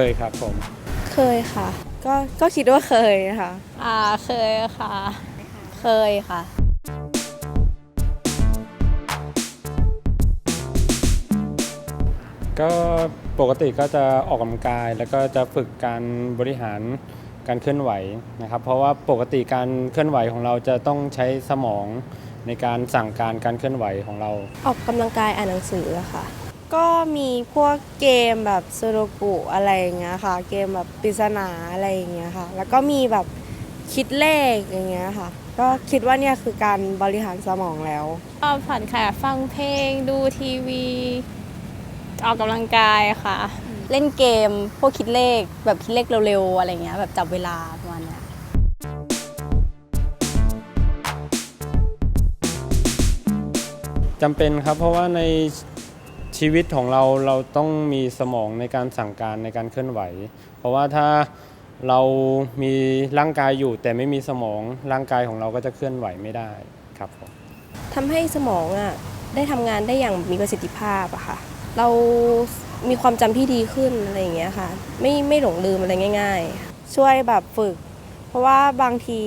เคยครับผม เคยค่ะ ก็ก็คิดว่าเคยค่ะ อ่าเคยค่ะ เคยค่ะ ก็ปกติก็จะออกกำลังกายแล้วก็จะฝึกการบริหารการเคลื่อนไหวนะครับ เพราะว่าปกติการเคลื่อนไหวของเราจะต้องใช้สมองในการสั่งการการเคลื่อนไหวของเรา ออกกำลังกายอ่านหนังสืออะค่ะ ก็มีพวกเกมแบบซูโดกุอะไรอย่างเงี้ยค่ะ เกมแบบปริศนาอะไรอย่างเงี้ยค่ะ แล้วก็มีแบบคิดเลขอย่างเงี้ยค่ะ ก็คิดว่าเนี่ยคือการบริหารสมองแล้วก็ผ่อนคลายฟังเพลง ดูทีวี ออกกำลังกายค่ะ เล่นเกมพวกคิดเลขแบบคิดเลขเร็วๆ อะไรเงี้ยแบบจับเวลาประมาณเนี้ยจำเป็นครับเพราะว่าใน ชีวิตของเราเราต้องมีสมองในการสั่งการในการเคลื่อนไหว เพราะว่าถ้าเรามีร่างกายอยู่ แต่ไม่มีสมองร่างกายของเราก็จะเคลื่อนไหวไม่ได้ครับผมทำให้สมองอะได้ทำงานได้อย่างมีประสิทธิภาพอะค่ะ เรามีความจำที่ดีขึ้นอะไรอย่างเงี้ยค่ะ ไม่ไม่หลงลืมอะไรง่าย ๆ ช่วยแบบฝึก เพราะว่าบางที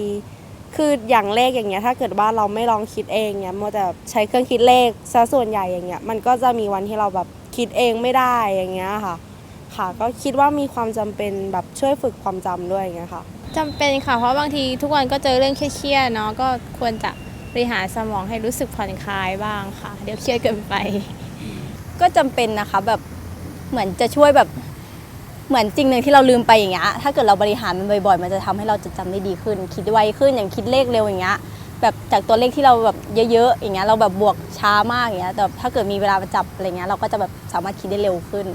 คืออย่างเลขอย่างเงี้ยถ้าเกิดว่าเราไม่ลองคิดเองเนี้ยมัวแต่ใช้เครื่องคิดเลขซะส่วนใหญ่อย่างเงี้ยมันก็จะมีวันที่เราแบบคิดเองไม่ได้อย่างเงี้ยค่ะ ค่ะ ก็คิดว่ามีความจำเป็นแบบช่วยฝึกความจำด้วยอย่างเงี้ยค่ะจำเป็นค่ะ เพราะบางทีทุกวันก็เจอเรื่องเครียดๆเนาะก็ควรจะบริหารสมองให้รู้สึกผ่อนคลายบ้างค่ะ เดี๋ยวเครียดเกินไป ก็จำเป็นนะคะแบบเหมือนจะช่วยแบบ เหมือนจริงหนึ่งที่เราลืมไปอย่างเงี้ยถ้าเกิดเราบริหารมันบ่อยๆ มันจะทำให้เราจดจำได้ดีขึ้น คิดไวขึ้นอย่างคิดเลขเร็วอย่างเงี้ยแบบจากตัวเลขที่เราแบบเยอะๆอย่างเงี้ยเราแบบบวกช้ามากอย่างเงี้ยแต่ถ้าเกิดมีเวลาประจับอะไรเงี้ยเราก็จะแบบสามารถคิดได้เร็วขึ้น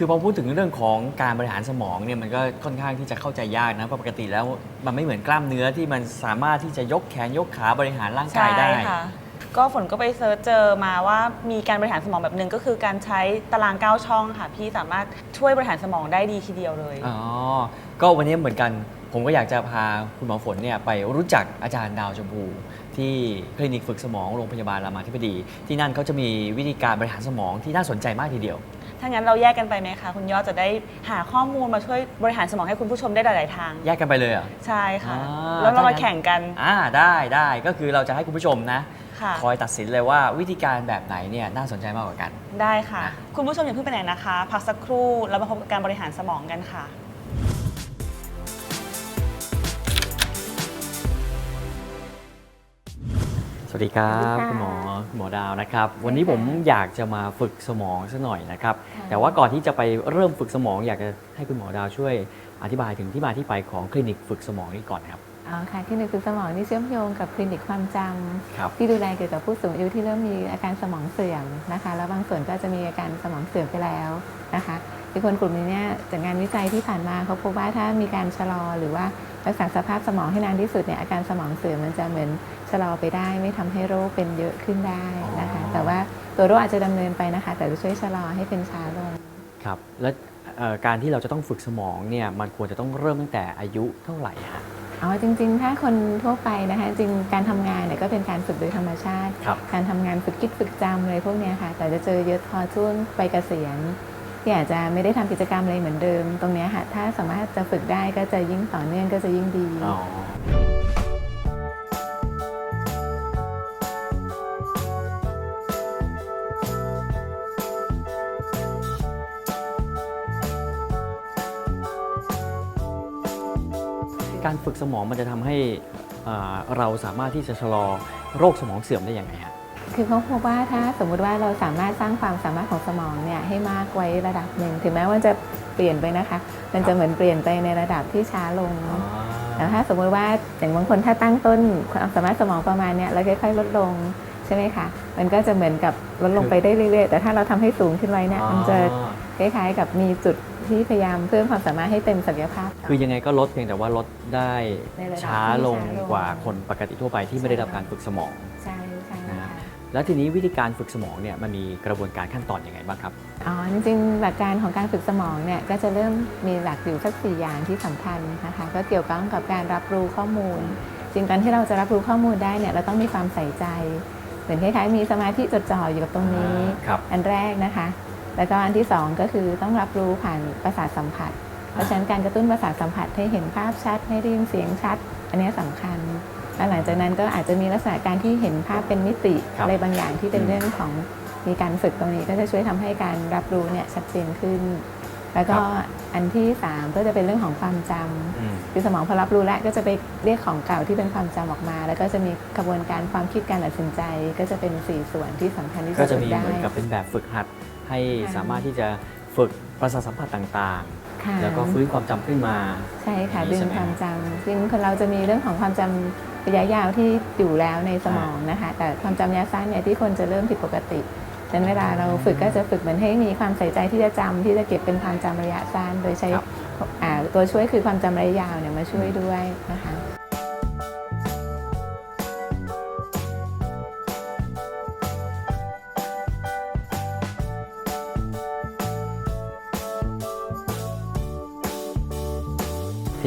คือพอพูดถึงเรื่องของการบริหารสมองเนี่ยมันก็ค่อนข้างที่จะเข้าใจยากนะเพราะปกติแล้วมันไม่เหมือนกล้ามเนื้อที่มันสามารถที่จะยกแขนยกขาบริหารร่างกายได้ใช่ค่ะ ก็ฝนก็ไปเซิร์ชเจอมาว่ามีการบริหารสมองแบบหนึ่งก็คือการใช้ตาราง9ช่องค่ะ พี่สามารถช่วยบริหารสมองได้ดีทีเดียวเลย อ๋อ ก็วันนี้เหมือนกันผมก็อยากจะพาคุณหมอฝนเนี่ยไปรู้จักอาจารย์ดาวชมพูที่คลินิกฝึกสมองโรงพยาบาลรามาธิบดี ที่นั่นเขาจะมีวิธีการบริหารสมองที่น่าสนใจมากทีเดียว ถ้างั้นเราแยกกันไปไหมคะคุณยอดจะได้หาข้อมูลมาช่วยบริหารสมองให้คุณผู้ชมได้หลาย ๆ ทาง แยกกันไปเลยเหรอใช่ค่ะ อ่าแล้วเรามาถ้างั้น แข่งกัน อ่าได้ได้ก็คือเราจะให้คุณผู้ชมนะค่ะ คอยตัดสินเลยว่าวิธีการแบบไหนเนี่ยน่าสนใจมากกว่ากัน ได้ค่ะนะคุณผู้ชมอย่าเพิ่งไปไหนนะคะ พักสักครู่แล้วมาพบกับการบริหารสมองกันค่ะ สวัสดีครับสวัสดีค่ะคุณหมอหมอดาวนะครับ วันนี้ผมอยากจะมาฝึกสมองสักหน่อยนะครับ ค่ะ แต่ว่าก่อนที่จะไปเริ่มฝึกสมอง อยากจะให้คุณหมอดาวช่วยอธิบายถึงที่มาที่ไปของคลินิกฝึกสมองนี้ก่อนครับอ๋อค่ะคลินิกฝึกสมองนี่เชื่อมโยงกับคลินิกความจครับำที่ดูแลเกี่ยวกับผู้สูงอายุที่เริ่มมีอาการสมองเสื่อมนะคะ แล้วบางส่วนก็จะมีอาการสมองเสื่อมไปแล้วนะคะที่คนกลุ่มนี้เนี่ยจากงานวิจัยที่ผ่านมาเขาพบว่าถ้ามีการชะลอหรือว่า รักษาสภาพสมองให้นานที่สุดเนี่ยอาการสมองเสื่อมมันจะเหมือนชะลอไปได้ ไม่ทำให้โรคเป็นเยอะขึ้นได้นะคะอ๋อแต่ว่าตัวโรคอาจจะดำเนินไปนะคะ แต่จะช่วยชะลอให้เป็นช้าลงครับและเอ่อการที่เราจะต้องฝึกสมองเนี่ยมันควรจะต้องเริ่มตั้งแต่อายุเท่าไหร่ฮะอ๋อจริง ๆ ถ้าคนทั่วไปนะคะจริงการทำงานเนี่ยก็เป็นการฝึกโดยธรรมชาติครับการทำงานฝึกคิดฝึกจำอะไรพวกเนี้ยค่ะแต่จะเจอเยอะพอช่วงไปเกษียณ ที่อาจจะไม่ได้ทำกิจกรรมอะไรเหมือนเดิม ตรงนี้ค่ะถ้าสามารถจะฝึกได้ก็จะยิ่งต่อเนื่องก็จะยิ่งดีการฝึกสมองมันจะทำให้เอ่อเราสามารถที่จะชะลอโรคสมองเสื่อมได้อยังไงฮะ คือเขาพบว่าถ้าสมมุติว่าเราสามารถสร้างความสามารถของสมองเนี่ยให้มากไว้ระดับหนึ่งถึงแม้ว่าจะเปลี่ยนไปนะคะ มันจะเหมือนเปลี่ยนไปในระดับที่ช้าลงแต่ถ้าสมมติว่าอย่างบางคนถ้าตั้งต้นความสามารถสมองประมาณเนี้ยแล้วค่อยๆลดลงใช่ไหมคะ มันก็จะเหมือนกับลดลงไปได้เรื่อยๆ แต่ถ้าเราทำให้สูงขึ้นไว้เนี่ยมันจะคล้ายๆกับมีจุดที่พยายามเพิ่มความสามารถให้เต็มศักยภาพ คือยังไงก็ลดเพียงแต่ว่าลดได้ในระดับช้าลงที่ช้าลงกว่าคนปกติทั่วไปที่ไม่ได้รับการฝึกสมอง ใช่ใช่นะค่ะ แล้วทีนี้วิธีการฝึกสมองเนี่ยมันมีกระบวนการขั้นตอนอยังไงบ้างครับ อ๋อ จริงๆ หลักการของการฝึกสมองเนี่ยก็จะเริ่มมีหลักอยู่สักสี่อย่างที่สำคัญนะคะ ก็เกี่ยวข้องกับการรับรู้ข้อมูล จริงการที่เราจะรับรู้ข้อมูลได้เนี่ยเราต้องมีความใส่ใจ เหมือนคล้ายๆมีสมาธิจดจ่ออยู่กับตรงนี้ครับอันแรกนะคะ แล้วก็อันที่สองก็คือต้องรับรู้ผ่านประสาทสัมผัส เพราะฉะนั้นการกระตุ้นประสาทสัมผัสให้เห็นภาพชัด ให้ได้ยินเสียงชัด อันนี้สำคัญ แล้วหลังจากนั้นก็อาจจะมีลักษณะการที่เห็นภาพเป็นมิติครับอะไรบางอย่างที่เป็นเรื่องของมีการฝึกตรงนี้ก็จะช่วยทำให้การรับรู้เนี่ยชัดเจนขึ้น แล้วก็อันที่สามก็จะเป็นเรื่องของความจำอืมคือสมองพอรับรู้แล้วก็จะไปเรียกของเก่าที่เป็นความจำออกมา แล้วก็จะมีกระบวนการความคิดการตัดสินใจ ก็จะเป็นสี่ส่วนที่สำคัญที่ก็จะจะฝึมีกได้เหมือนกับเป็นแบบฝึกหัดให้ค่ะสามารถที่จะฝึกประสาทสัมผัสต่าง ค่ะๆแล้วก็ฟื้นความจำขึ้นมา ใช่ค่ะอย่างนี้ดึงใช่ไหมความจำซึ่งคนเราจะมีเรื่องของความจำระยะยาวที่อยู่แล้วในสมองนะคะ แต่ความจำระยะสั้นเนี่ยที่คนจะเริ่มผิดปกติดังนั้นเวลาเราฝึกก็จะฝึกเหมือนให้มีความใส่ใจที่จะจำที่จะเก็บเป็นความจำระยะสั้น โดยใช้ครับอ่าตัวช่วยคือความจำระยะยาวเนี่ยมาช่วยด้วยนะคะ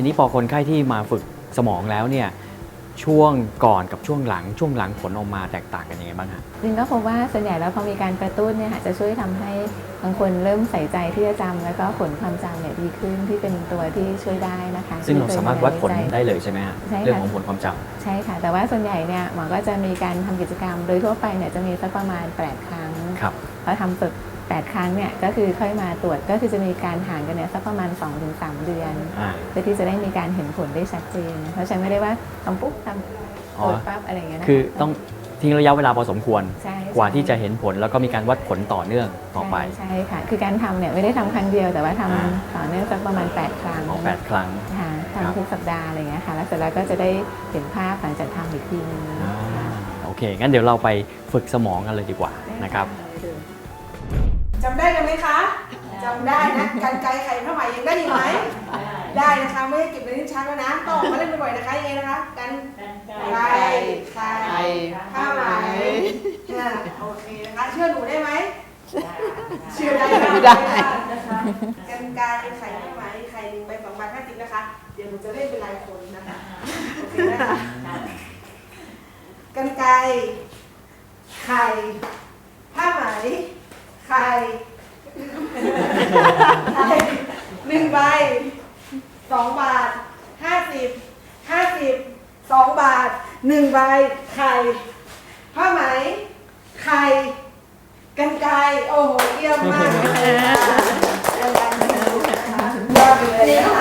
ทีนี้พอคนไข้ที่มาฝึกสมองแล้วเนี่ยช่วงก่อนกับช่วงหลังช่วงหลังผลออกมาแตกต่างกันยังไงบ้างฮะจริงก็พบว่าส่วนใหญ่แล้วพอมีการกระตุ้นเนี่ยค่ะจะช่วยทำให้บางคนเริ่มใส่ใจที่จะจำแล้วก็ผลความจำเนี่ยดีขึ้นที่เป็นตัวที่ช่วยได้นะคะ ซึ่งเราสามารถวัดผลที่เคยได้เลยใช่ไหมฮะใช่ค่ะเรื่องของผลความจำใช่ค่ะ แต่ว่าส่วนใหญ่เนี่ยหมอก็จะมีการทำกิจกรรม โดยทั่วไปเนี่ยจะมีสักประมาณ 8 ครั้งครับพอทำฝึก 8 ครั้งเนี่ยก็คือค่อยมาตรวจก็คือจะมีการห่างกันเนี่ยสักประมาณ 2-3 เดือน อ่า เพื่อที่จะได้มีการเห็นผลได้ชัดเจน เพราะฉะนั้นไม่ได้ว่าทำปุ๊บทำอ๋ตอรวจปั๊บอะไรอย่างเงี้ยนะคือต้องทิ้งระยะเวลาพอสมควร ใช่กว่าที่จะเห็นผลแล้วก็มีการวัดผลต่อเนื่องต่อไป ใช่ใช่ค่ะ คือการทำเนี่ยไม่ได้ทำครั้งเดียวแต่ว่าทำอ่า ต่อเนื่องสักประมาณ 8 ครั้งออกแปดครั้ง ค่ะครับ ทำทุกสัปดาห์อะไรอย่างเงี้ยค่ะแล้วเสร็จแล้วก็จะได้เห็นภาพหลังจากทำอีกทีนึงอ่าโอเค งั้นเดี๋ยวเราไปฝึกสมองกันเลยดีกว่านะครับ จำได้กันไหมคะจำได้นะกันไกลไข่ผ้าไหมยังได้อยู่ไหมได้นะคะไม่ให้เก็บในลิ้นชักแล้วนะต้องออกมาเล่นบ่อยๆนะคะยังไงนะคะกันไกลไข่ผ้าไหมอ่าโอเคนะคะเชื่อหนูได้ไหมเชื่อได้ไม่ได้นะคะกันไกลไข่ผ้าไหมไข่หนึ่งใบสองใบห้าสิบนะคะ เดี๋ยวหนูจะเล่นเป็นลายคนนะคะโอเคนะคะกันไกลไข่ผ้าไหม ไข่ไข่หนึ่งใบสองบาทห้าสิบห้าสิบสองบาทหนึ่งใบไข่ผ้าไหมไข่กันไกรโอ้โหเยี่ยมมากเลยค่ะกันไกรยอดเลยนี่นะก็เหมือนคะ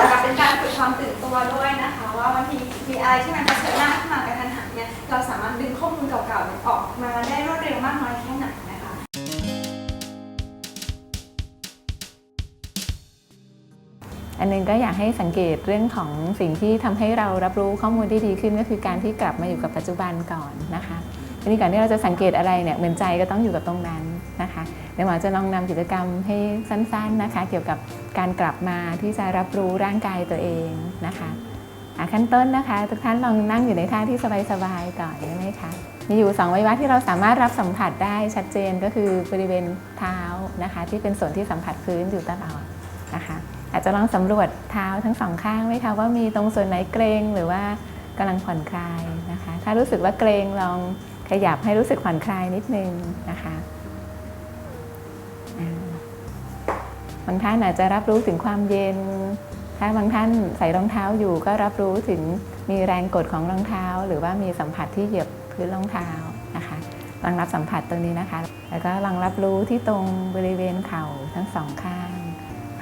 ก็อยากให้สังเกตเรื่องของสิ่งที่ทำให้เรารับรู้ข้อมูลได้ดีขึ้นก็คือการที่กลับมาอยู่กับปัจจุบันก่อนนะคะทีนี้ก่อนที่เราจะสังเกตอะไรเนี่ยเหมือนใจก็ต้องอยู่กับตรงนั้นนะคะเดี๋ยวหมอจะลองนำกิจกรรมให้สั้นๆนะคะ เกี่ยวกับการกลับมาที่จะรับรู้ร่างกายตัวเองนะคะขั้นต้นนะคะทุกท่านลองนั่งอยู่ในท่าที่สบายๆก่อนได้ไหมคะมีอยู่สองอวัยวะที่เราสามารถรับสัมผัสได้ชัดเจนก็คือบริเวณเท้านะคะ ที่เป็นส่วนที่สัมผัสพื้นอยู่ตลอดนะคะ อาจจะลองสำรวจเท้าทั้งสองข้างไหมคะว่ามีตรงส่วนไหนเกรงหรือว่ากำลังผ่อนคลายนะคะ ถ้ารู้สึกว่าเกรงลองขยับให้รู้สึกผ่อนคลายนิดนึงนะคะบางท่านอาจจะรับรู้ถึงความเย็น ถ้าบางท่านใส่รองเท้าอยู่ก็รับรู้ถึงมีแรงกดของรองเท้า หรือว่ามีสัมผัสที่เหยียบพื้นรองเท้านะคะลองรับสัมผัสตรงนี้นะคะ แล้วก็ลองรับรู้ที่ตรงบริเวณเข่าทั้งสองข้าง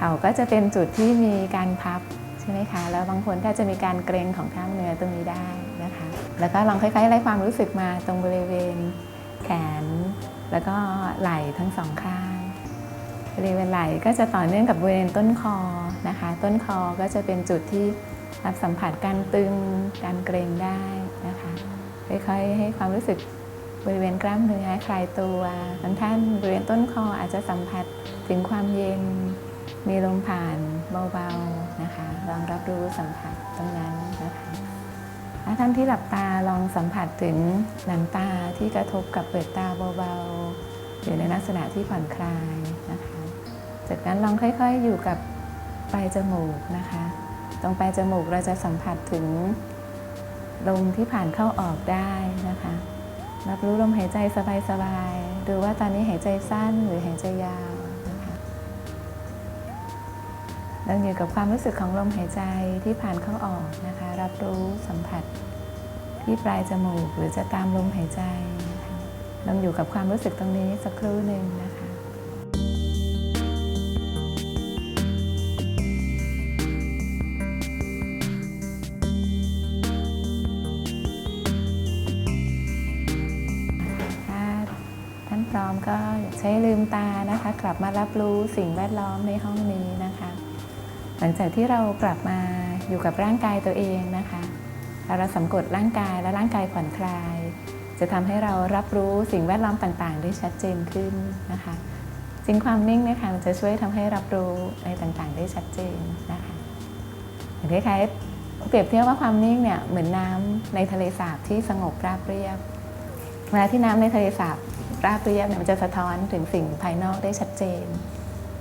เข่าก็จะเป็นจุดที่มีการพับใช่ไหมคะ แล้วบางคนก็จะมีการเกรงของกล้ามเนื้อตรงนี้ได้นะคะ แล้วก็ลองค่อยๆไล่ความรู้สึกมาตรงบริเวณแขน แล้วก็ไหล่ทั้งสองข้าง บริเวณไหล่ก็จะต่อเนื่องกับบริเวณต้นคอนะคะ ต้นคอก็จะเป็นจุดที่รับสัมผัสการตึง การเกรงได้นะคะ ค่อยๆให้ความรู้สึกบริเวณกล้ามเนื้อคลายตัวบางท่านบริเวณต้นคออาจจะสัมผัสถึงความเย็น มีลมผ่านเบาๆนะคะ ลองรับรู้สัมผัสตรงนั้นนะคะถ้าท่านที่หลับตาลองสัมผัสถึงหนังตาที่กระทบกับเปลือกตาเบาๆอยู่ในลักษณะที่ผ่อนคลายนะคะ จากนั้นลองค่อยๆอยู่กับปลายจมูกนะคะ ตรงปลายจมูกเราจะสัมผัสถึงลมที่ผ่านเข้าออกได้นะคะ รับรู้ลมหายใจสบายๆ ดูว่าตอนนี้หายใจสั้นหรือหายใจยาว เราอยู่กับความรู้สึกของลมหายใจที่ผ่านเข้าออกนะคะ รับรู้สัมผัสที่ปลายจมูกหรือจะตามลมหายใจนะคะเราอยู่กับความรู้สึกตรงนี้สักครู่หนึ่งนะคะท่านพร้อมก็ใช้ลืมตานะคะ กลับมารับรู้สิ่งแวดล้อมในห้องนี้นะ หลังจากที่เรากลับมาอยู่กับร่างกายตัวเองนะคะเราสำกดร่างกายและร่างกายผ่อนคลาย จะทำให้เรารับรู้สิ่งแวดล้อมต่างๆ ได้ชัดเจนขึ้นนะคะสิ่งความนิ่งเนะคะมันจะช่วยทำให้รับรู้อะไรต่างๆ ได้ชัดเจนนะคะอย่างคล้ายๆเปรียบเทียบว่าความนิ่งเนี่ยเหมือนน้ำในทะเลสาบที่สงบราบเรียบเวลาที่น้ำในทะเลสาบราบเรียบเนี่ยมันจะสะท้อนถึงสิ่งภายนอกได้ชัดเจน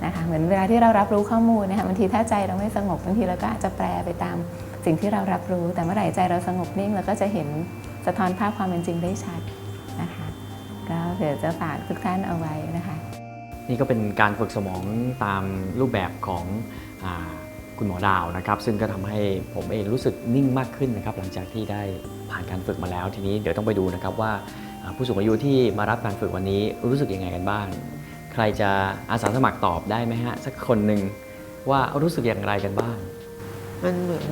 นะคะเหมือนเวลาที่เรารับรู้ข้อมูลนะคะบางทีถ้าใจเราไม่สงบบางทีเราก็อาจจะแปลไปตามสิ่งที่เรารับรู้ แต่เมื่อไหร่ใจเราสงบนิ่งเราก็จะเห็นสะท้อนภาพความเป็นจริงได้ชัดนะคะก็เดี๋ยวจะฝากทุกท่านเอาไว้นะคะ นี่ก็เป็นการฝึกสมองตามรูปแบบของอคุณหมอดาวนะครับ ซึ่งก็ทำให้ผมเองรู้สึกนิ่งมากขึ้นนะครับ หลังจากที่ได้ผ่านการฝึกมาแล้ว ทีนี้เดี๋ยวต้องไปดูนะครับว่าผู้สูงอายุที่มารับการฝึกวันนี้รู้สึกยังไงกันบ้าง รจะอาสาสมัครตอบได้ไหมฮะ สักคนหนึ่งว่ารู้สึกอย่างไรกันบ้าง มันเหมือน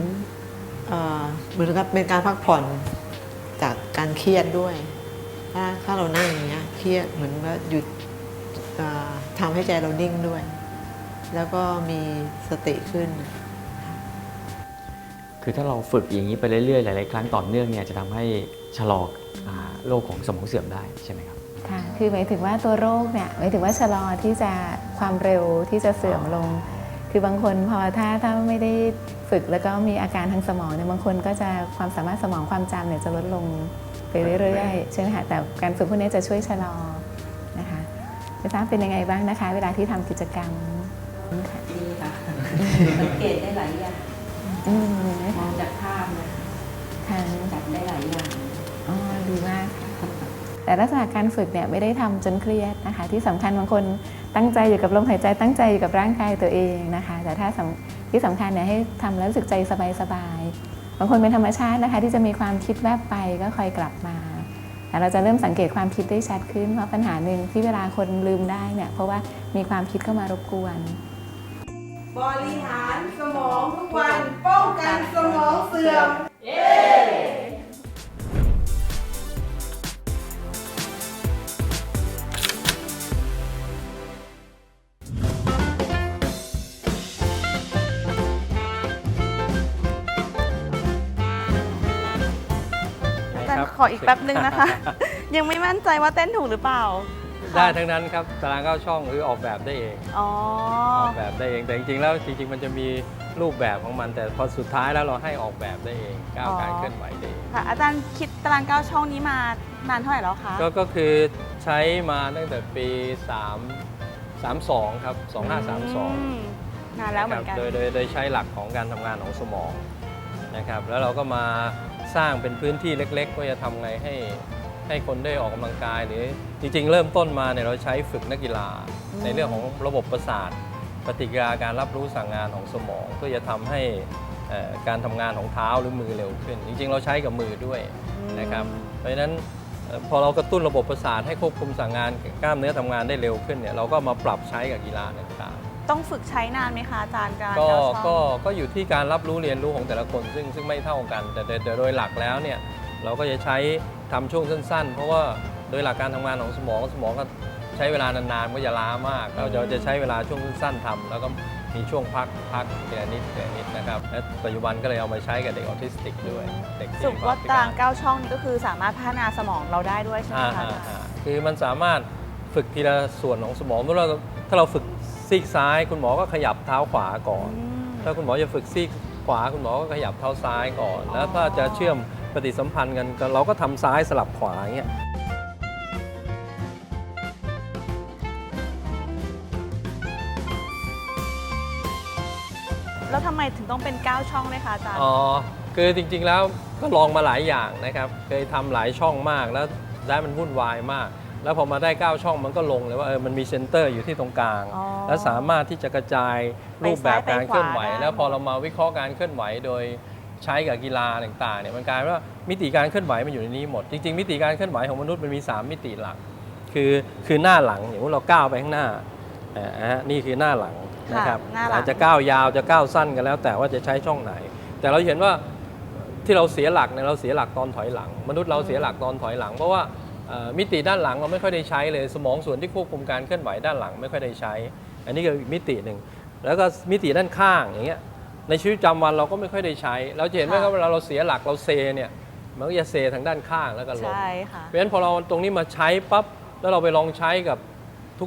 เอ่อเหมือนกับเป็นการพักผ่อนจากการเครียดด้วย ถ้าถ้าเรานั่งอย่างเงี้ยเครียดเหมือนว่าหยุดเอ่อทำให้ใจเรานิ่งด้วย แล้วก็มีสติขึ้น คือถ้าเราฝึกอย่างนี้ไปเรื่อยๆ หลายๆ ครั้งต่อเนื่องเนี่ยจะทำให้ชะลออ่าโรคของสมองเสื่อมได้ใช่ไหมครับ ค่ะคือหมายถึงว่าตัวโรคเนี่ยหมายถึงว่าชะลอที่จะความเร็วที่จะเสื่อมลง คือบางคนพอถ้าถ้าไม่ได้ฝึกแล้วก็มีอาการทางสมองเนี่ยบางคนก็จะความสามารถสมองความจำเนี่ยจะลดลงไปเรื่อยๆใช่ไหมคะแต่การฝึกพวกนี้จะช่วยชะลอนะคะไม่ทราบเป็นยังไงบ้างนะคะ เวลาที่ทำกิจกรรมค่ะดีค่ะสังเกตได้หลายอย่างอืมมองจากภาพนะทางจับได้หลายอย่างอ๋อดีมากค่ะ แต่ลักษณะการฝึกเนี่ยไม่ได้ทำจนเครียดนะคะ ที่สำคัญบางคนตั้งใจอยู่กับลมหายใจตั้งใจอยู่กับร่างกายตัวเองนะคะ แต่ถ้าที่สำคัญเนี่ยให้ทำแล้วรู้สึกใจสบายๆบางคนเป็นธรรมชาตินะคะ ที่จะมีความคิดแวบไปก็คอยกลับมาแต่เราจะเริ่มสังเกตความคิดได้ชัดขึ้นเพราะปัญหาหนึ่งที่เวลาคนลืมได้เนี่ยเพราะว่ามีความคิดเข้ามารบกวน บริหารสมองทุกวันป้องกันสมองเสื่อมอา จารย์ขออีกแป๊บนึงนะคะ ยังไม่มั่นใจว่าเต้นถูกหรือเปล่า ได้ทั้งนั้นครับตารางเก้าช่องคือออกแบบได้เองอ๋อออกแบบได้เองแต่จริงๆแล้วจริง ๆ มันจะมีรูปแบบของมัน แต่พอสุดท้ายแล้วเราให้ออกแบบได้เองก้าวอ๋อการเคลื่อนไหวได้เองค่ะอาจารย์คิดตารางเก้าช่องนี้มานานเท่าไหร่แล้วคะก็ก็คือใช้มาตั้งแต่ปี 3 32 ครับ 2532มนานแล้วเหมือนกันโดยโดยโดยใช้หลักของการทำงานของสมองนะครับแล้วเราก็มา สร้างเป็นพื้นที่เล็ก ๆ ว่าจะทำไงให้ให้คนได้ออกกำลังกาย หรือจริง ๆ เริ่มต้นมาเนี่ยเราใช้ฝึกนักกีฬา ในเรื่องของระบบประสาท ปฏิกิริยาการรับรู้สั่งงานของสมองเพื่อจะทำให้เอ่อการทำงานของเท้าหรือมือเร็วขึ้น จริง ๆ เราใช้กับมือด้วยนะครับ เพราะฉะนั้นเอ่อพอเรากระตุ้นระบบประสาทให้ควบคุมสั่งงานกล้ามเนื้อทำงานได้เร็วขึ้นเนี่ยเราก็มาปรับใช้กับกีฬาต่างๆ ต้องฝึกใช้นานไหมคะอาจารย์การก็เก้าช่องก็ก็อยู่ที่การรับรู้เรียนรู้ของแต่ละคนซึ่งซึ่งไม่เท่ากัน แต่แต่แต่โดยหลักแล้วเนี่ยเราก็จะใช้ทำช่วงสั้น ๆ เพราะว่าโดยหลักการทำงานของสมองสมองก็ใช้เวลานานๆก็จะล้ามาก เราจะจะใช้เวลาช่วงสั้นๆทำแล้วก็มีช่วงพักพักเดือนนิดเดือนนิดนะครับและปัจจุบันก็เลยเอามาใช้กับเด็กออทิสติกด้วยเด็กสที่รุปว่าตารางเก้าช่องนี้ก็คือสามารถพัฒนาสมองเราได้ด้วยใช่ไหมอ่าคะอ่าอ่าคือมันสามารถฝึกทีละส่วนของสมองเมื่อเราถ้าเราฝึก ซีกซ้าย คุณหมอก็ขยับเท้าขวาก่อนอืมถ้าคุณหมอจะฝึกซีกขวา คุณหมอก็ขยับเท้าซ้ายก่อน แล้วถ้าจะเชื่อมปฏิสัมพันธ์กันก็เราก็ทำซ้ายสลับขวาอย่างเงี้ยแล้วทำไมถึงต้องเป็นเก้าช่องเลยคะอาจารย์ อ๋อ คือจริงๆแล้วก็ลองมาหลายอย่างนะครับ เคยทำหลายช่องมากแล้วได้มันวุ่นวายมาก แล้วพอมาได้ 9 ช่องมันก็ลงเลยว่าเออมันมีเซ็นเตอร์อยู่ที่ตรงกลาง อ๋อแล้วสามารถที่จะกระจายรูปแบบการเคลื่อนไหว ไปซ้ายไปขวาได้ แล้วพอเรามาวิเคราะห์การเคลื่อนไหวโดยใช้กับกีฬาต่างๆเนี่ยมันกลายเป็นว่ามิติการเคลื่อนไหวมันอยู่ในนี้หมด จริงๆมิติการเคลื่อนไหวของมนุษย์มันมี 3 มิติหลัก คือคือหน้าหลังอย่างว่าเราก้าวไปข้างหน้าอ่าฮะนี่คือหน้าหลังนะครับหน้าหลัง อาจจะก้าวยาวจะก้าวสั้นกันแล้ว แต่ว่าจะใช้ช่องไหน แต่เราเห็นว่า ที่เราเสียหลักเนี่ยเราเสียหลักตอนถอยหลัง มนุษย์เราเสียหลักตอนถอยหลัง เพราะว่าเอ่อ มิติด้านหลังเราไม่ค่อยได้ใช้เลยสมองส่วนที่ควบคุมการเคลื่อนไหวด้านหลังไม่ค่อยได้ใช้ อันนี้ก็อีกมิติหนึ่งแล้วก็มิติด้านข้างอย่างเงี้ยในชีวิตประจำวันเราก็ไม่ค่อยได้ใช้ เราจะเห็นไหมครับเวลาเราเสียหลักเราเซเนี่ยมันก็จะเซทางด้านข้างแล้วก็ล้มใช่ค่ะเพราะฉะนั้นพอเราตรงนี้มาใช้ปั๊บแล้วเราไปลองใช้กับ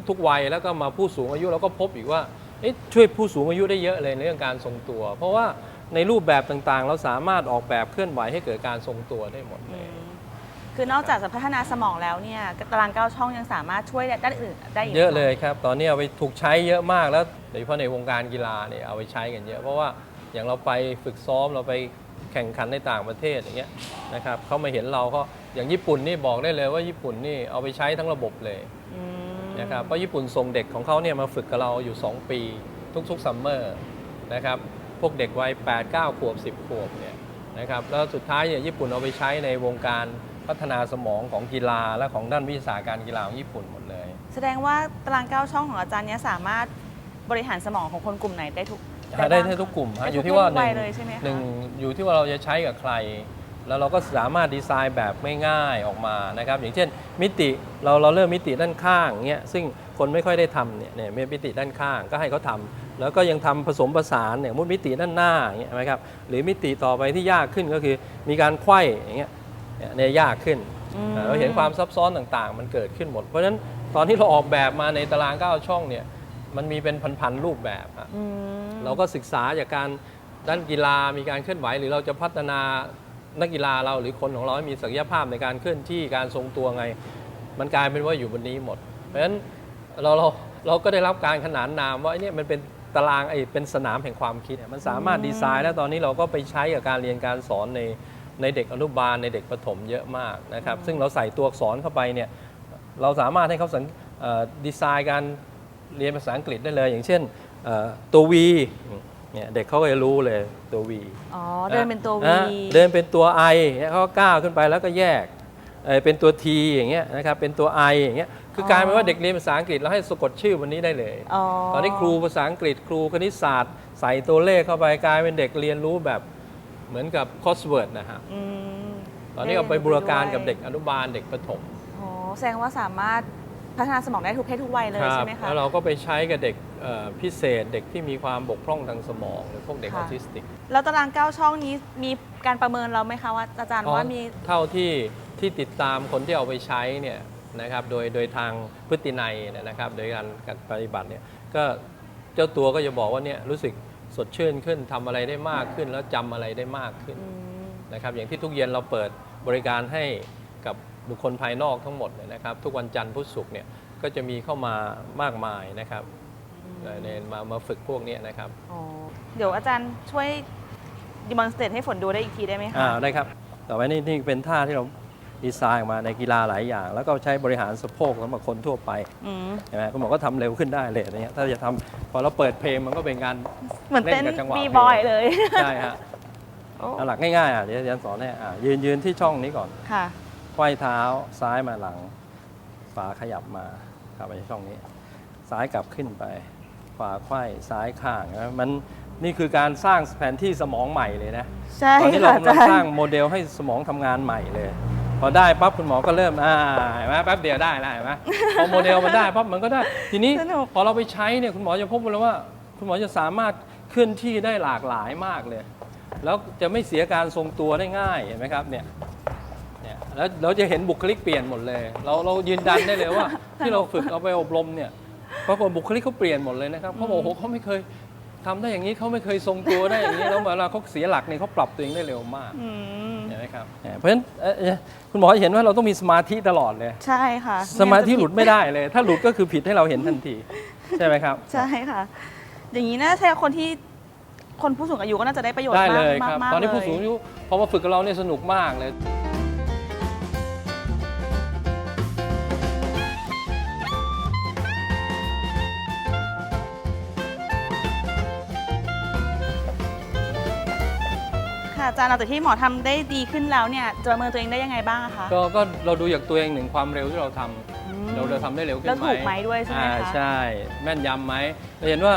ทุกๆวัยแล้วก็มาผู้สูงอายุเราก็พบอีกว่าเอ๊ะช่วยผู้สูงอายุได้เยอะเลยในเรื่องการทรงตัว เพราะว่าในรูปแบบต่างๆ เราสามารถออกแบบเคลื่อนไหวให้เกิดการทรงตัวได้หมดเลย คือนอกจากจะพัฒนาสมองแล้วเนี่ยตารางเก้าช่องยังสามารถช่วยด้านอื่นได้อีกเยอะเลยครับ ตอนนี้เอาไปถูกใช้เยอะมากแล้วโดยเฉพาะในวงการกีฬาเนี่ยเอาไปใช้กันเยอะ เพราะว่าอย่างเราไปฝึกซ้อมเราไปแข่งขันในต่างประเทศอย่างเงี้ยนะครับเขามาเห็นเราก็อย่างญี่ปุ่นนี่บอกได้เลยว่าญี่ปุ่นนี่เอาไปใช้ทั้งระบบเลยนะครับเพราะญี่ปุ่นส่งเด็กของเขาเนี่ยมาฝึกกับเราอยู่ 2 ปี ทุกๆซัมเมอร์นะครับพวกเด็กวัย8 9 ขวบ 10 ขวบเนี่ยนะครับแล้วสุดท้ายเนี่ยญี่ปุ่นเอาไปใช้ในวงการ พัฒนาสมองของกีฬาและของด้านวิชาการกีฬาของญี่ปุ่นหมดเลย แสดงว่าตารางเก้าช่องของอาจารย์เนี้ยสามารถบริหารสมองของคนกลุ่มไหนได้ทุกหาได้บ้างได้ทุกกลุ่มได้ฮะทุกอยู่ที่ว่าหวันึ่ยงเลยใช่ไหมคะ หนึ่งอยู่ที่ว่าเราจะใช้กับใคร แล้วเราก็สามารถดีไซน์แบบไม่ง่ายออกมานะครับ อย่างเช่น มิติเราเราเริ่มมิติด้านข้างเงี้ยซึ่งคนไม่ค่อยได้ทำเนี่ยเนี่ยมิติด้านข้างก็ให้เขาทำแล้วก็ยังทำผสมผสานเนี่ยมุดมิติด้านหน้าอย่างเงี้ยนะครับหรือมิติต่อไปที่ยากขึ้นก็คือมีการไขว้อย่างเงี้ย เนี่ยเนี่ยยากขึ้นอืมอ่าเราเห็นความซับซ้อนต่างๆ มันเกิดขึ้นหมด เพราะฉะนั้นตอนที่เราออกแบบมาในตารางเก้าช่องเนี่ยมันมีเป็นพันๆรูปแบบอะอืมเราก็ศึกษาจากการด้านกีฬามีการเคลื่อนไหว หรือเราจะพัฒนานักกีฬาเราหรือคนของเราให้มีศักยภาพในการเคลื่อนที่การทรงตัวไง มันกลายเป็นว่าอยู่บนนี้หมด เพราะฉะนั้นเราเราเราก็ได้รับการขนานนามว่าไอ้เนี่ยมันเป็นตารางไอ้เป็นสนามแห่งความคิดอะมันสามารถดีไซน์แล้วตอนนี้เราก็ไปใช้กับการเรียนการสอนใน ในเด็กอนุบาลในเด็กประถมเยอะมากนะครับ ซึ่งเราใส่ตัวอักษรเข้าไปเนี่ยเราสามารถให้เขาสังเอ่อดีไซน์การเรียนภาษาอังกฤษได้เลย อย่างเช่นเอ่อตัว V เนี่ยเด็กเขาก็จะรู้เลยตัว V อ๋อเดินเป็นตัว V อะเดินเป็นตัว I เนี่ยเขาก็ก้าวขึ้นไปแล้วก็แยกเอ่อเป็นตัว T อย่างเงี้ยนะครับเป็นตัว I อย่างเงี้ยคืออกลายเป็นว่าเด็กเรียนภาษาอังกฤษแล้วให้สะกดชื่อวันนี้ได้เลยอ๋อตอนนี้ครูภาษาอังกฤษครูคณิตศาสตร์ ใส่ตัวเลขเข้าไปกลายเป็นเด็กเรียนรู้แบบ เหมือนกับคอสเวิร์ดนะฮะ อืมตอนนี้เอาไปบูรการกับเด็กอนุบาลเด็กประถมอ๋อแสดงว่าสามารถพัฒนาสมองได้ทุกเพศทุกวัยเลยใช่ไหมคะ แล้วเราก็ไปใช้กับเด็กเอ่อพิเศษเด็กที่มีความบกพร่องทางสมอง หรือพวกเด็กอค่ะอทิสติก แล้วตารางเก้าช่องนี้มีการประเมินเราไหมคะว่าอาจารย์ว่ามีเท่าที่ที่ติดตามคนที่เอาไปใช้เนี่ยนะครับโดยโดยทางพฤตินัยเนี่ยนะครับ โดยการการปฏิบัติเนี่ยก็เจ้าตัวก็จะบอกว่าเนี่ยรู้สึก สดชื่นขึ้นทำอะไรได้มากขึ้น แล้วจำอะไรได้มากขึ้นนะครับอย่างที่ทุกเย็นเราเปิดบริการให้กับบุคคลภายนอกทั้งหมดเนี่ยนะครับ ทุกวันจันทร์พุธศุกร์เนี่ยก็จะมีเข้ามามากมายนะครับเอ่อในมามาฝึกพวกเนี้ยนะครับอ๋อเดี๋ยวอาจารย์ช่วยดีมอนสเตรตให้ฝนดูได้อีกทีได้ไหมคะ อ่าได้ครับ ต่อไปนี่นี่เป็นท่าที่เรา ดีไซน์ออกมาในกีฬาหลายอย่าง แล้วก็ใช้บริหารสะโพกสำหรับคนทั่วไปอืม ใช่ไหมคุณหมอก็ทำเร็วขึ้นได้เลยอะไรเงี้ยถ้าจะทำพอเราเปิดเพลงมันก็เป็นการ เหมือนเต้นกับจังหวะ บีเพลงบอยเลยใช่ฮะเอาหลักง่ายๆอะเดี๋ยวอาจารย์สอนให้อะยืนยืนที่ช่องนี้ก่อนค่ะ ไขว้เท้าซ้ายมาหลังขวาขยับมาเข้าไปในช่องนี้ ซ้ายกลับขึ้นไปขวาไขว้ซ้ายข้างนะมันนี่คือการสร้างแผนที่สมองใหม่เลยนะ ใช่ตอนนี้เราค่ะกำลังอาจารย์สร้างโมเดลให้สมองทำงานใหม่เลย พอได้ปั๊บคุณหมอก็เริ่มอ่าเห็นไหมแป๊บเดียวได้แล้วเห็นไหมพอโมเดลมันได้ปั๊บมันก็ได้ ทีนี้สนุก พอเราไปใช้เนี่ยคุณหมอจะพบเลยว่า คุณหมอจะสามารถเคลื่อนที่ได้หลากหลายมากเลย แล้วจะไม่เสียการทรงตัวได้ง่ายเห็นไหมครับเนี่ยเนี่ยแล้วเราจะเห็นบุคลิกเปลี่ยนหมดเลย เราเรายืนยันได้เลยว่า ที่เราฝึกเอาไปอบรมเนี่ยปรากฏบุคลิกเขาเปลี่ยนหมดเลยนะครับเขาบอกโอ้โหเขาไม่เคย ทำได้อย่างนี้เขาไม่เคยทรงตัวได้อย่างนี้ แล้วเวลาเขาเสียหลักเนี่ยเขาปรับตัวเองได้เร็วมากอืมเห็นไหมครับเนี่ยเพราะฉะนั้นเอ่อเอ่อคุณหมอเห็นว่าเราต้องมีสมาธิตลอดเลย ใช่ค่ะสมาธิหลุดไม่ได้เลย ถ้าหลุดก็คือผิดให้เราเห็นทันทีใช่ไหมครับ ใช่ค่ะ อย่างนี้น่าใช่คนที่คนผู้สูงอายุก็น่าจะได้ประโยชน์ได้มากเลยครับ มากๆตอนนี้เลยผู้สูงอายุพอมาฝึกกับเราเนี่ยสนุกมากเลย ค่ะอาจารย์หลังจากที่หมอทำได้ดีขึ้นแล้วเนี่ยจะประเมินตัวเองได้ยังไงบ้างอะคะก็ก็เราดูจากตัวเองหนึ่งความเร็วที่เราทำอืมเราเราทำได้เร็วขึ้นแล้วไหมถูกไหมด้วยใช่ไหมอ่าคะ ใช่แม่นยำไหมเราเห็นว่า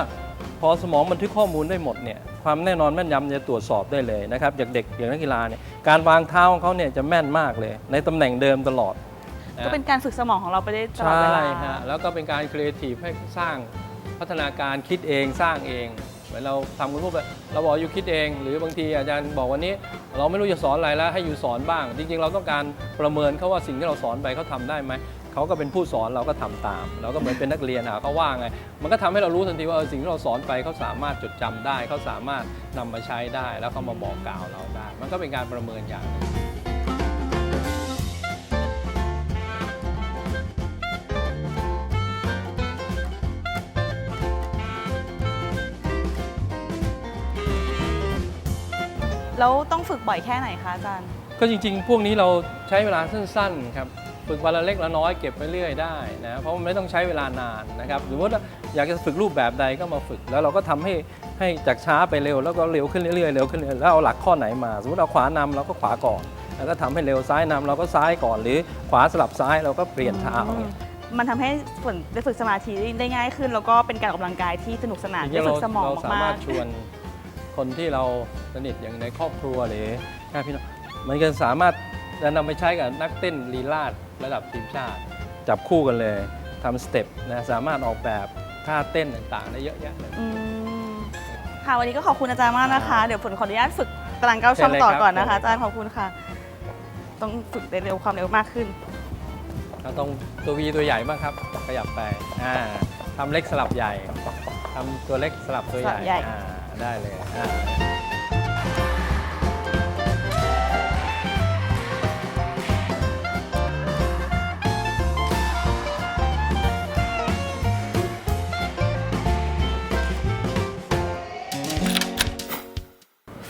พอสมองบันทึกข้อมูลได้หมดเนี่ยความแน่นอนแม่นยำจะตรวจสอบได้เลยนะครับอย่างเด็กอย่างนักกีฬาเนี่ยการวางเท้าของเขาเนี่ยจะแม่นมากเลย ในตำแหน่งเดิมตลอดนะก็เป็นการฝึกสมองของเราไปได้ตลอดใช่เวลา ฮะแล้วก็เป็นการครีเอทีฟให้สร้างพัฒนาการคิดเองสร้างเองเห มือนเราทำคุณพูดไปเราบอกอยู่คิดเอง หรือบางทีอาจารย์บอกวันนี้ เราไม่รู้จะสอนอะไรแล้วให้อยู่สอนบ้าง จริง ๆ เราต้องการประเมินเขาว่าสิ่งที่เราสอนไปเขาทำได้ไหมเขาก็เป็นผู้สอนเราก็ทำตาม เราก็เหมือนเป็นนักเรียนอะเขาว่าไง มันก็ทำให้เรารู้ทันทีว่าสิ่งที่เราสอนไปเขาสามารถจดจำได้เขาสามารถนำมาใช้ได้ แล้วเขามาบอกกล่าวเราได้ มันก็เป็นการประเมินอย่างนึง แล้วต้องฝึกบ่อยแค่ไหนคะอาจารย์ ก็จริง ๆ พวกนี้เราใช้เวลาสั้นๆครับฝึกวันละเล็กละน้อยเก็บไปเรื่อยได้นะเพราะมันไม่ต้องใช้เวลานานนะครับหรือว่าอยากจะฝึกรูปแบบใดก็มาฝึก แล้วเราก็ทำให้ให้จากช้าไปเร็วแล้วก็เร็วขึ้นเรื่อยๆเร็วขึ้นเรื่อยๆแล้วเอาหลักข้อไหนมา สมมติเอาขวานำเราก็ขวาก่อน แล้วก็ทำให้เร็วซ้ายนำเราก็ซ้ายก่อน หรือขวาสลับซ้ายเราก็เปลี่ยนเท้าเนี่ยมันทำให้ฝนได้ฝึกสมาธิได้ง่ายขึ้น แล้วก็เป็นการออกกำลังกายที่สนุกสนานจริได้งๆฝึเรากสมองเราสามามารกถชวน คนที่เราสนิทอย่างในครอบครัวหรือญาติพี่น้องมันก็สามารถจะนำไปใช้กับนักเต้นลีลาดระดับทีมชาติ จับคู่กันเลยทำสเต็ปนะสามารถออกแบบท่าเต้นต่างๆ ได้เยอะแยะเลยๆอืมค่ะวันนี้ก็ขอบคุณอาจารย์มากนะคะเดี๋ยวฝนขออนุญาตฝึกตารางเก้าช่องเชิญเลยต่อครับก่อนนะคะเชิญเลยอาจารย์ขอบคุณค่ะ ต้องฝึกได้เร็วความเร็วมากขึ้น เราต้องตัววีตัวใหญ่บ้างครับ ขยับไปอ่าทำเล็กสลับใหญ่ทำตัวเล็กสลับตัวใหสลัญ่บใหญ่อ่า ได้เลยอ่า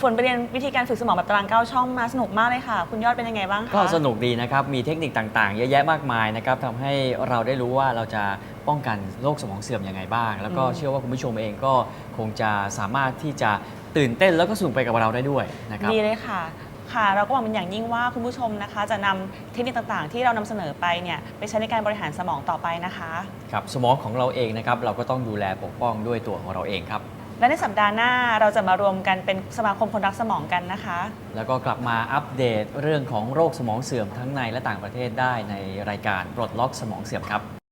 ฝนไปเรียนวิธีการฝึกสมองแบบตารางเก้าช่องมาสนุกมากเลยค่ะ คุณยอดเป็นยังไงบ้างคะก็สนุกดีนะครับ มีเทคนิคต่างๆ เยอะแยะมากมายนะครับทำให้เราได้รู้ว่าเราจะป้องกันโรคสมองเสื่อมยังไงบ้าง แล้วก็อืมเชื่อว่าคุณผู้ชมเองก็คงจะสามารถที่จะตื่นเต้นแล้วก็สนุกไปกับเราได้ด้วยนะครับ ดีเลยค่ะค่ะเราก็หวังเป็นอย่างยิ่งว่าคุณผู้ชมนะคะ จะนำเทคนิคต่างๆ ที่เรานำเสนอไปเนี่ยไปใช้ในการบริหารสมองต่อไปนะคะ ครับสมองของเราเองนะครับ เราก็ต้องดูแลปกป้องด้วยตัวของเราเองครับ และในสัปดาห์หน้าเราจะมารวมกันเป็นสมาคมคนรักสมองกันนะคะ แล้วก็กลับมาอัปเดตเรื่องของโรคสมองเสื่อมทั้งในและต่างประเทศได้ในรายการปลดล็อกสมองเสื่อมครับ